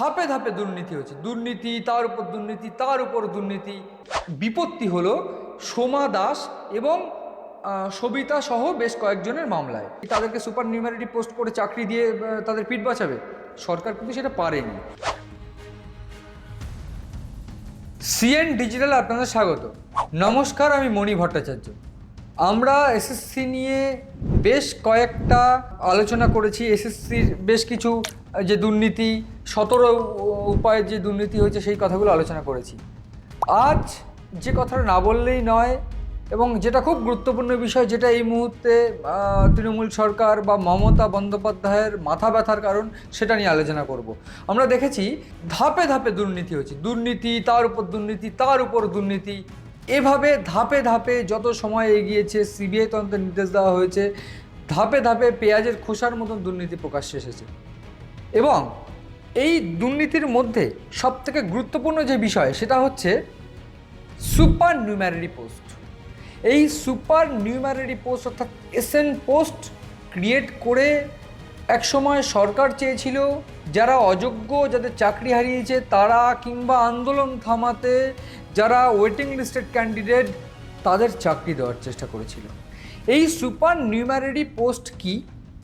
ধাপে ধাপে দুর্নীতি হচ্ছে। দুর্নীতি, তার উপর দুর্নীতি, তার উপর দুর্নীতি। বিপত্তি হলো সোমা দাস এবং সবিতা সহ বেশ কয়েকজনের মামলায়। তাদেরকে সুপার নিউমারিটি পোস্ট করে চাকরি দিয়ে তাদের পিঠ বাঁচাবে? সরকার কিন্তু সেটা পারেনি। সিএন ডিজিটাল আপনাদের স্বাগত। নমস্কার, আমি মণি ভট্টাচার্য। আমরা এসএসসি নিয়ে বেশ কয়েকটা আলোচনা করেছি। এসএসসির বেশ কিছু যে দুর্নীতি, সতেরো উপায়ে যে দুর্নীতি হয়েছে সেই কথাগুলো আলোচনা করেছি। আজ যে কথাটা না বললেই নয় এবং যেটা খুব গুরুত্বপূর্ণ বিষয়, যেটা এই মুহূর্তে তৃণমূল সরকার বা মমতা বন্দ্যোপাধ্যায়ের মাথা ব্যথার কারণ, সেটা নিয়ে আলোচনা করব। আমরা দেখেছি ধাপে ধাপে দুর্নীতি হচ্ছে দুর্নীতি, তার উপর দুর্নীতি, তার উপর দুর্নীতি এভাবে ধাপে ধাপে যত সময় এগিয়েছে সিবিআই তদন্তের নির্দেশ দেওয়া হয়েছে, ধাপে ধাপে পেঁয়াজের খোসার মতন দুর্নীতি প্রকাশ্যে এসেছে। এবং এই দুর্নীতির মধ্যে সবথেকে গুরুত্বপূর্ণ যে বিষয়, সেটা হচ্ছে সুপার নিউম্যারি পোস্ট। এই সুপার নিউম্যারি পোস্ট, অর্থাৎ এসএন পোস্ট ক্রিয়েট করে একসময় সরকার চেয়েছিল যারা অযোগ্য, যাদের চাকরি হারিয়েছে তারা কিংবা আন্দোলন থামাতে যারা ওয়েটিং লিস্টেড ক্যান্ডিডেট তাদের চাকরি দেওয়ার চেষ্টা করেছিল। এই সুপার নিউম্যারি পোস্ট কি?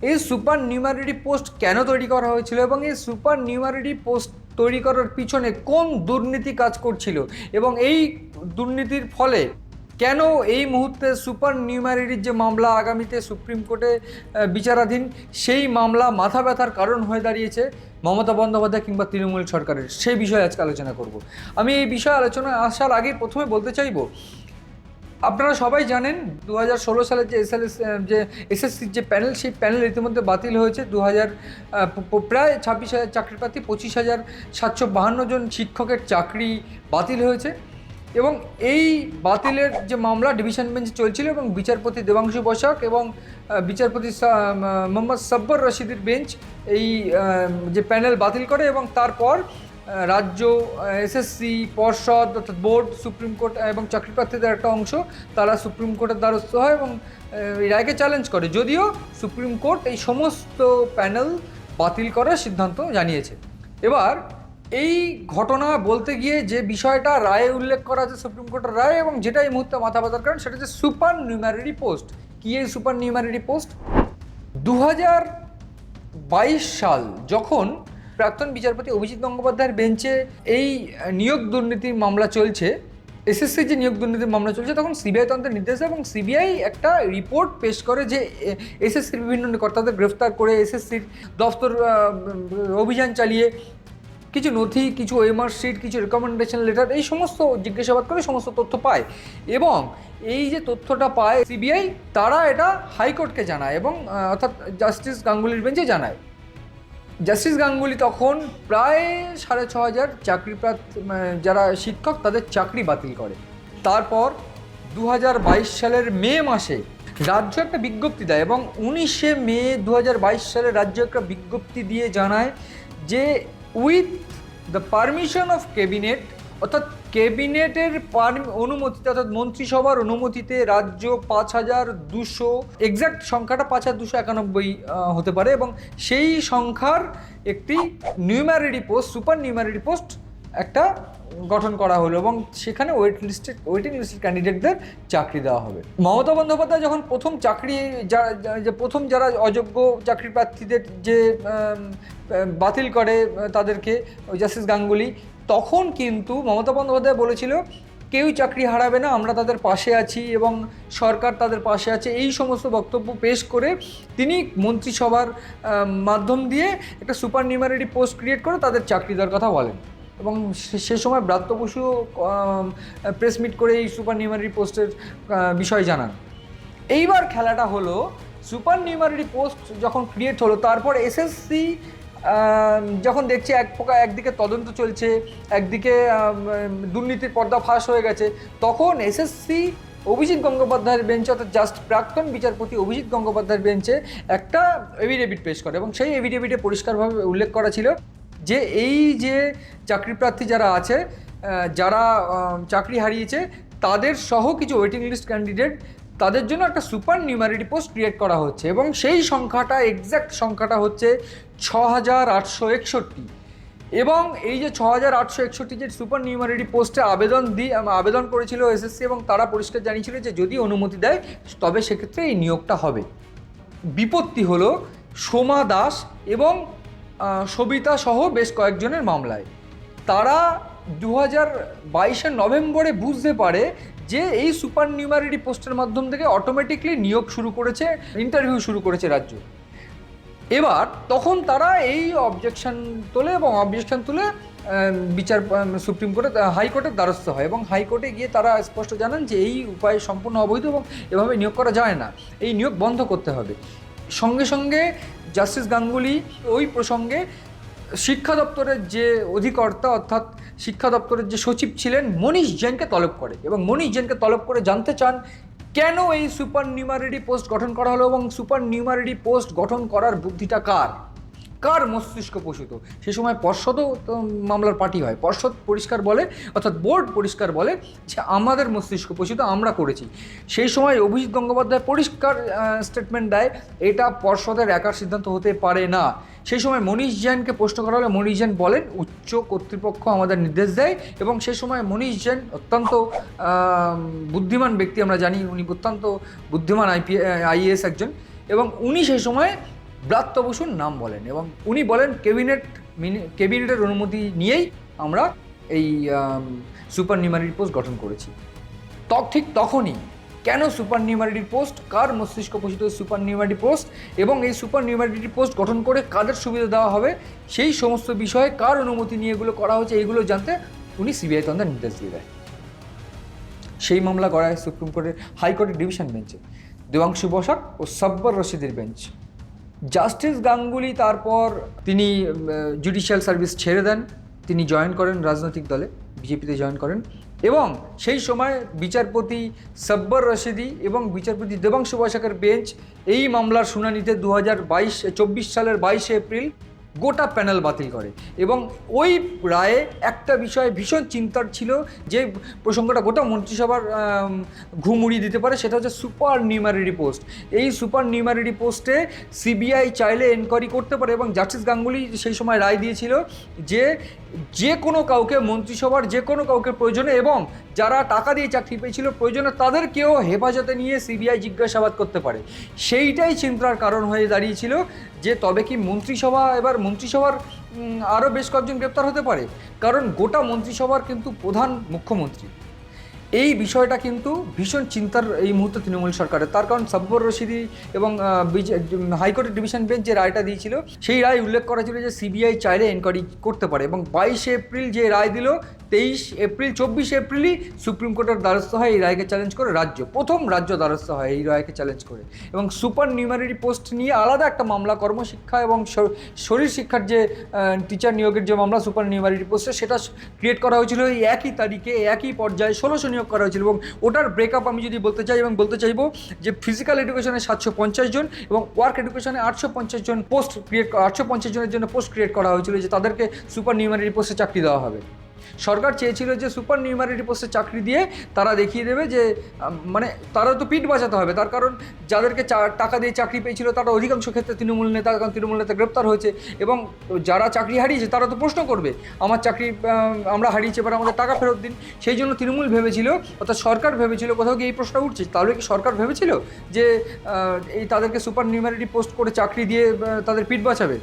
এই সুপার নিউমারিটি পোস্ট কেন তৈরি করা হয়েছিল এবং এই সুপার নিউমারিটি পোস্ট তৈরি করার পিছনে কোন দুর্নীতি কাজ করছিল এবং এই দুর্নীতির ফলে কেন এই মুহূর্তে সুপার নিউমারিটির যে মামলা আগামীতে সুপ্রিম কোর্টে বিচারাধীন, সেই মামলা মাথা ব্যথার কারণ হয়ে দাঁড়িয়েছে মমতা বন্দ্যোপাধ্যায় কিংবা তৃণমূল সরকারের। সেই বিষয়ে আজকে আলোচনা করব। আমি এই বিষয়ে আলোচনায় আসার আগে প্রথমে বলতে চাইব, আপনারা সবাই জানেন দু সালের যে এসএলএস যে এসএসসির যে প্যানেল, সেই প্যানেল ইতিমধ্যে বাতিল হয়েছে। দু হাজার প্রায় ছাব্বিশ হাজার চাকরি প্রার্থী পঁচিশ হাজার সাতশো বাহান্ন জন শিক্ষকের চাকরি বাতিল হয়েছে। এবং এই বাতিলের যে মামলা, ডিভিশন বেঞ্চে চলছিল এবং বিচারপতি দেবাংশু বসাক এবং বিচারপতি মোহাম্মদ সব্বর রশিদের বেঞ্চ এই যে প্যানেল বাতিল করে এবং তারপর রাজ্য এসএসসি, পর্ষদ অর্থাৎ বোর্ড, সুপ্রিম কোর্ট এবং চাকরি প্রার্থীদের একটা অংশ, তারা সুপ্রিম কোর্টের দ্বারস্থ হয় এবং এই রায়কে চ্যালেঞ্জ করে। যদিও সুপ্রিম কোর্ট এই সমস্ত প্যানেল বাতিল করার সিদ্ধান্ত জানিয়েছে। এবার এই ঘটনা বলতে গিয়ে যে বিষয়টা রায়ে উল্লেখ করা আছে সুপ্রিম কোর্টের রায় এবং যেটা এই মুহূর্তে মাথা ব্যথার কারণ, সেটা হচ্ছে সুপার নিউমারিটি পোস্ট। কি এই সুপার নিউমারিটি পোস্ট? দু বাইশ সাল যখন প্রাক্তন বিচারপতি অভিজিৎ গঙ্গোপাধ্যায়ের বেঞ্চে এই নিয়োগ দুর্নীতির মামলা চলছে, এসএসসি যে নিয়োগ দুর্নীতির মামলা চলছে, তখন সিবিআই তন্ত্রের নির্দেশ এবং সিবিআই একটা রিপোর্ট পেশ করে যে এসএসসির বিভিন্ন কর্তাদের গ্রেফতার করে এসএসসির দফতর অভিযান চালিয়ে কিছু নথি, কিছু ওএমআর শিট কিছু রেকমেন্ডেশন লেটার এই সমস্ত জিজ্ঞাসাবাদ করে সমস্ত তথ্য পায়। এবং এই যে তথ্যটা পায় সিবিআই তারা এটা হাইকোর্টকে জানায় এবং অর্থাৎ জাস্টিস গাঙ্গুলির বেঞ্চে জানায়। জাস্টিস গাঙ্গুলি তখন প্রায় সাড়ে ছ হাজার চাকরি যারা শিক্ষক, তাদের চাকরি বাতিল করে। তারপর দু হাজার বাইশ সালের মে মাসে রাজ্য একটা বিজ্ঞপ্তি দেয় এবং উনিশে মে দু হাজার বাইশ সালে রাজ্য একটা বিজ্ঞপ্তি দিয়ে জানায় যে with the permission of cabinet অর্থাৎ ক্যাবিনেটের অনুমতিতে, অর্থাৎ মন্ত্রিসভার অনুমতিতে রাজ্য পাঁচ হাজার দুশো এক্স্যাক্ট সংখ্যাটা পাঁচ হাজার দুশো একানব্বই হতে পারে এবং সেই সংখ্যার একটি numerary post super numerary post একটা গঠন করা হলো এবং সেখানে ওয়েট লিস্টেড ওয়েটিং লিস্টেড ক্যান্ডিডেটদের চাকরি দেওয়া হবে। মমতা বন্দ্যোপাধ্যায় যখন প্রথম চাকরি, যা- যা- প্রথম যারা অযোগ্য চাকরি প্রার্থীদের যে বাতিল করে তাদেরকে জাস্টিস গাঙ্গুলি, তখন কিন্তু মমতা বন্দ্যোপাধ্যায় বলেছিল কেউ চাকরি হারাবে না, আমরা তাদের পাশে আছি এবং সরকার তাদের পাশে আছে। এই সমস্ত বক্তব্য পেশ করে তিনি মন্ত্রিসভার মাধ্যম দিয়ে একটা সুপার নিউমারিটি পোস্ট ক্রিয়েট করে তাদের চাকরি দেওয়ার কথা বলেন। এবং সে- সময় ব্রাত্য বসু প্রেস মিট করে এই সুপার নিউমারি পোস্টের বিষয় জানান। এইবার খেলাটা হলো, সুপার নিউমারি পোস্ট যখন ক্রিয়েট হলো, তারপর এসএসসি যখন দেখছে এক প্রকার একদিকে তদন্ত চলছে, একদিকে দুর্নীতির পর্দা ফাঁস হয়ে গেছে, তখন এসএসসি অভিজিৎ গঙ্গোপাধ্যায়ের বেঞ্চে অর্থাৎ জাস্ট প্রাক্তন বিচারপতি অভিজিৎ গঙ্গোপাধ্যায়ের বেঞ্চে একটা এভিডেভিট পেশ করে এবং সেই এভিডেভিটে পরিষ্কারভাবে উল্লেখ করা ছিল যে এই যে চাকরি প্রার্থী যারা আছে যারা চাকরি হারিয়েছে, তাদের সহ কিছু ওয়েটিং লিস্ট ক্যান্ডিডেট তাদের জন্য একটা সুপার নিউমারিটি পোস্ট ক্রিয়েট করা হচ্ছে এবং সেই সংখ্যাটা এক্স্যাক্ট সংখ্যাটা হচ্ছে ছ হাজার আটশো একষট্টি। এবং এই যে ছ হাজার আটশো একষট্টি যে সুপার নিউমারিটি পোস্টে আবেদন দিই আবেদন করেছিল এসএসসি এবং তারা পরিষ্কার জানিয়েছিল যে যদি অনুমতি দেয়, তবে সেক্ষেত্রে এই নিয়োগটা হবে। বিপত্তি হলো সোমা দাস এবং সবিতা সহ বেশ কয়েকজনের মামলায়। তারা দু হাজার বাইশের নভেম্বরে বুঝতে পারে যে এই সুপার নিউমারিটি পোস্টের মাধ্যম থেকে অটোমেটিকলি নিয়োগ শুরু করেছে ইন্টারভিউ শুরু করেছে রাজ্য। এবার তখন তারা এই অবজেকশন তোলে এবং অবজেকশন তুলে বিচার সুপ্রিম কোর্টে হাইকোর্টের দ্বারস্থ হয় এবং হাইকোর্টে গিয়ে তারা স্পষ্ট জানান যে এই উপায় সম্পূর্ণ অবৈধ এবং এভাবে নিয়োগ করা যায় না। এই নিয়োগ বন্ধ করতে হবে। সঙ্গে সঙ্গে জাস্টিস গাঙ্গুলি ওই প্রসঙ্গে শিক্ষা দপ্তরের যে অধিকর্তা অর্থাৎ শিক্ষা দপ্তরের যে সচিব ছিলেন মনীষ জেনকে তলব করে এবং মনীষ জেনকে তলব করে জানতে চান কেন এই সুপার নিউমারিটি পোস্ট গঠন করা হলো এবং সুপার নিউমারিটি পোস্ট গঠন করার বুদ্ধিটা কার? কার মস্তিষ্ক প্রসূত সে সময় পর্ষদও মামলার পার্টি হয়। পর্ষদ পরিষ্কার বলে, অর্থাৎ বোর্ড পরিষ্কার বলে যে আমাদের মস্তিষ্ক প্রসূত আমরা করেছি। সেই সময় অভিজিৎ গঙ্গোপাধ্যায় পরিষ্কার স্টেটমেন্ট দেয়, এটা পর্ষদের একার সিদ্ধান্ত হতে পারে না। সেই সময় মনীষ জৈনকে প্রশ্ন করা হলে, মনীষ জৈন বলেন, উচ্চ কর্তৃপক্ষ আমাদের নির্দেশ দেয়। এবং সেই সময় মনীষ জৈন অত্যন্ত বুদ্ধিমান ব্যক্তি, আমরা জানি, উনি অত্যন্ত বুদ্ধিমান আইপি আইএএস একজন। এবং উনি সেই সময় ব্রাত্য বসুর নাম বলেন এবং উনি বলেন ক্যাবিনেট ক্যাবিনেটের অনুমতি নিয়েই আমরা এই সুপার নিউমারিটি পোস্ট গঠন করেছি। তখ ঠিক তখনই কেন সুপার নিউমারিটি পোস্ট, কার মস্তিষ্ক পোষিত সুপার নিউমারিটি পোস্ট এবং এই সুপার নিউমারিটি পোস্ট গঠন করে কাদের সুবিধা দেওয়া হবে, সেই সমস্ত বিষয়ে কার অনুমতি নিয়ে এগুলো করা হয়েছে এইগুলো জানতে উনি সিবিআই তন্ত্রের নির্দেশ দিয়ে দেয়। সেই মামলা করা হয় সুপ্রিম কোর্টের হাইকোর্টের ডিভিশন বেঞ্চে। দেবাংশু বসাক ও সব্বর রশিদের বেঞ্চ। জাস্টিস গাঙ্গুলি তারপর তিনি জুডিশিয়াল সার্ভিস ছেড়ে দেন। তিনি জয়েন করেন রাজনৈতিক দলে বিজেপিতে জয়েন করেন। এবং সেই সময় বিচারপতি সব্বর রশিদি এবং বিচারপতি দেবাংশু বসাকের বেঞ্চ এই মামলার শুনানিতে দু হাজার বাইশ, চব্বিশ সালের বাইশে এপ্রিল গোটা প্যানেল বাতিল করে। এবং ওই রায়ে একটা বিষয়ে ভীষণ চিন্তার ছিল যে প্রসঙ্গটা গোটা মন্ত্রিসভার ঘুম উড়িয়ে দিতে পারে, সেটা হচ্ছে সুপার নিউমারিটি পোস্ট। এই সুপার নিউমারিটি পোস্টে সিবিআই চাইলে এনকোয়ারি করতে পারে এবং জাস্টিস গাঙ্গুলি সেই সময় রায় দিয়েছিল যে যে কোনো কাউকে মন্ত্রিসভার যে কোনো কাউকে প্রয়োজনে এবং যারা টাকা দিয়ে চাকরি পেয়েছিল প্রয়োজনে তাদেরকেও হেফাজতে নিয়ে সিবিআই জিজ্ঞাসাবাদ করতে পারে। সেইটাই চিন্তার কারণ হয়ে দাঁড়িয়েছিল যে তবে কি মন্ত্রিসভা এবার মন্ত্রিসভার আরও বেশ কয়েকজন গ্রেপ্তার হতে পারে। কারণ গোটা মন্ত্রিসভার কিন্তু প্রধান মুখ্যমন্ত্রী। এই বিষয়টা কিন্তু ভীষণ চিন্তার এই মুহূর্তে তৃণমূল সরকারের। তার কারণ সব্বর রশিদি এবং হাইকোর্টের ডিভিশন বেঞ্চ যে রায়টা দিয়েছিল। সেই রায় উল্লেখ করা ছিল যে সিবিআই চাইলে এনকোয়ারি করতে পারে এবং বাইশে এপ্রিল যে রায় দিল, তেইশ এপ্রিল, চব্বিশে এপ্রিলই সুপ্রিম কোর্টের দ্বারস্থ হয় এই রায়কে চ্যালেঞ্জ করে রাজ্য, প্রথম রাজ্য দ্বারস্থ হয় এই রায়কে চ্যালেঞ্জ করে। এবং সুপার নিউমারিটি পোস্ট নিয়ে আলাদা একটা মামলা, কর্মশিক্ষা এবং শরীর শিক্ষার যে টিচার নিয়োগের যে মামলা, সুপার নিউমারিটি পোস্টে, সেটা ক্রিয়েট করা হয়েছিল এই একই তারিখে, একই পর্যায়ে ষোলোশো নিয়োগ করা হয়েছিল এবং ওটার ব্রেকআপ আমি যদি বলতে চাই এবং বলতে চাইব যে ফিজিক্যাল এডুকেশনে সাতশো পঞ্চাশ জন এবং ওয়ার্ক এডুকেশনে আটশো পঞ্চাশ জন পোস্ট ক্রিয়েট আটশো পঞ্চাশ জনের জন্য পোস্ট ক্রিয়েট করা হয়েছিল যে তাদেরকে সুপার নিউমারি পোস্টে চাকরি দেওয়া হবে। সরকার চেয়েছিল যে সুপার নিউমারিটি পোস্টে চাকরি দিয়ে তারা দেখিয়ে দেবে যে মানে তারা তো পিঠ বাঁচাতে হবে। তার কারণ যাদেরকে টাকা দিয়ে চাকরি পেয়েছিল তারা অধিকাংশ ক্ষেত্রে তৃণমূল নেতা, কারণ তৃণমূল নেতা গ্রেপ্তার হয়েছে এবং যারা চাকরি হারিয়েছে তারা তো প্রশ্ন করবে, আমার চাকরি আমরা হারিয়েছি, এবার আমাদের টাকা ফেরত দিন। সেই জন্য তৃণমূল ভেবেছিল, অর্থাৎ সরকার ভেবেছিল, কোথাও কি এই প্রশ্ন উঠছে, তাহলে কি সরকার ভেবেছিল যে এই তাদেরকে সুপার নিউমারিটি পোস্ট করে চাকরি দিয়ে তাদের পিঠ বাঁচাবে?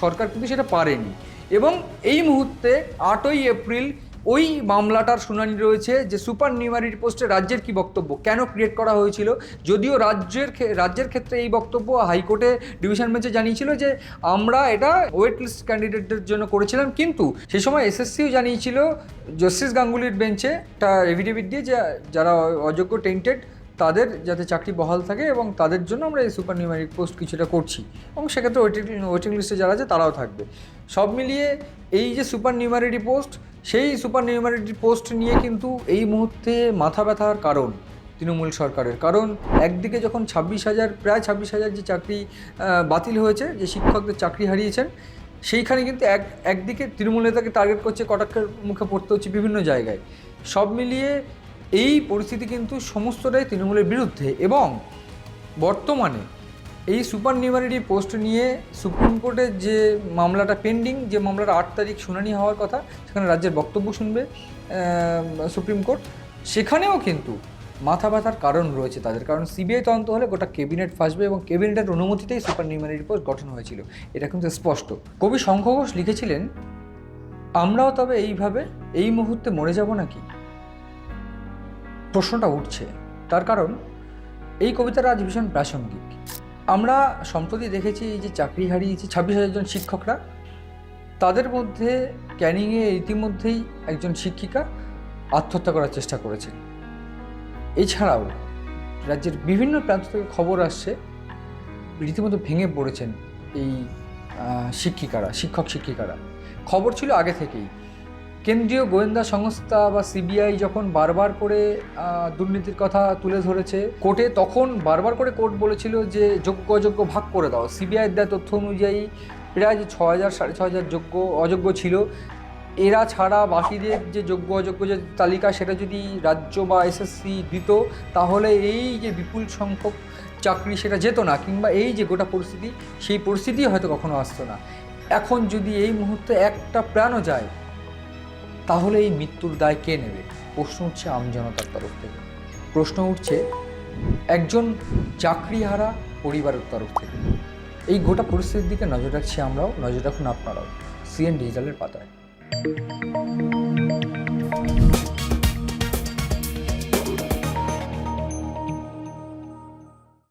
সরকার কিন্তু সেটা পারেনি। এবং এই মুহূর্তে আটই এপ্রিল ওই মামলাটার শুনানি রয়েছে যে সুপার নিউমারিটি পোস্টে রাজ্যের কি বক্তব্য? কেন ক্রিয়েট করা হয়েছিল? যদিও রাজ্যের রাজ্যের ক্ষেত্রে এই বক্তব্য হাইকোর্টে ডিভিশন বেঞ্চে জানিয়েছিল যে আমরা এটা ওয়েট লিস্ট ক্যান্ডিডেটদের জন্য করেছিলাম, কিন্তু সেই সময় এসএসসিও জানিয়েছিল, জস্টিস গাঙ্গুলির বেঞ্চে একটা এভিডেভিট দিয়ে যে, যারা অযোগ্য টেন্টেড তাদের যাতে চাকরি বহাল থাকে এবং তাদের জন্য আমরা এই সুপার নিউমারিক পোস্ট কিছুটা করছি এবং সেক্ষেত্রে ওয়েটিং ওয়েটিং লিস্টে যারা আছে তারাও থাকবে। সব মিলিয়ে এই যে সুপার নিউমারিটি পোস্ট, সেই সুপার নিউমারিটি পোস্ট নিয়ে কিন্তু এই মুহূর্তে মাথা ব্যথার কারণ তৃণমূল সরকারের। কারণ একদিকে যখন ছাব্বিশ হাজার, প্রায় ছাব্বিশ হাজার যে চাকরি বাতিল হয়েছে, যে শিক্ষকদের চাকরি হারিয়েছেন, সেইখানে কিন্তু এক, একদিকে তৃণমূল নেতাকে টার্গেট করছে, কটাক্ষের মুখে পড়তে হচ্ছে বিভিন্ন জায়গায়। সব মিলিয়ে এই পরিস্থিতি কিন্তু সমস্তটাই তৃণমূলের বিরুদ্ধে এবং বর্তমানে এই সুপার নিউমারিটি পোস্ট নিয়ে সুপ্রিম কোর্টের যে মামলাটা পেন্ডিং, যে মামলার আট তারিখ শুনানি হওয়ার কথা, সেখানে রাজ্যের বক্তব্য শুনবে সুপ্রিম কোর্ট। সেখানেও কিন্তু মাথা ব্যথার কারণ রয়েছে তাদের, কারণ সিবিআই তদন্ত হলে গোটা ক্যাবিনেট ফাঁসবে এবং ক্যাবিনেটের অনুমতিতেই সুপার নিউমারিটি পোস্ট গঠন হয়েছিল। এটা কিন্তু স্পষ্ট। কবি শঙ্খ ঘোষ লিখেছিলেন, আমরাও তবে এইভাবে, এই মুহূর্তে মরে যাব নাকি? প্রশ্নটা উঠছে। তার কারণ, এই কবিতাটা আজ ভীষণ প্রাসঙ্গিক। আমরা সম্প্রতি দেখেছি এই যে চাকরি হারিয়েছি ছাব্বিশ হাজার জন শিক্ষকরা। তাদের মধ্যে ক্যানিংয়ে ইতিমধ্যেই একজন শিক্ষিকা আত্মহত্যা করার চেষ্টা করেছেন। এছাড়াও রাজ্যের বিভিন্ন প্রান্ত থেকে খবর আসছে, রীতিমতো ভেঙে পড়েছেন এই শিক্ষিকারা, শিক্ষক শিক্ষিকারা। খবর ছিল আগে থেকেই কেন্দ্রীয় গোয়েন্দা সংস্থা বা সিবিআই যখন বারবার করে দুর্নীতির কথা তুলে ধরেছে, কোর্টে তখন বারবার করে কোর্ট বলেছিল যে যোগ্য অযোগ্য ভাগ করে দাও। সিবিআইয়ের দেওয়া তথ্য অনুযায়ী প্রায় যে ছ হাজার সাড়ে ছ হাজার যোগ্য অযোগ্য ছিল, এরা ছাড়া বাকিদের যে যোগ্য অযোগ্য যে তালিকা সেটা যদি রাজ্য বা এসএসসি দিত, তাহলে এই যে বিপুল সংখ্যক চাকরি সেটা যেত না, কিংবা এই যে গোটা পরিস্থিতি, সেই পরিস্থিতি হয়তো কখনো আসতো না। এখন যদি এই মুহূর্তে একটা প্রাণও যায় তাহলে এই মৃত্যুর দায় কে নেবে? প্রশ্ন উঠছে আমজনতার তরফ থেকে। প্রশ্ন উঠছে একজন চাকরিহারা পরিবারের তরফ থেকে। এই গোটা পরিস্থিতির দিকে নজর রাখছি আমরাও, নজর রাখুন আপনারাও। সিএন ডিজিটালের পাতায়।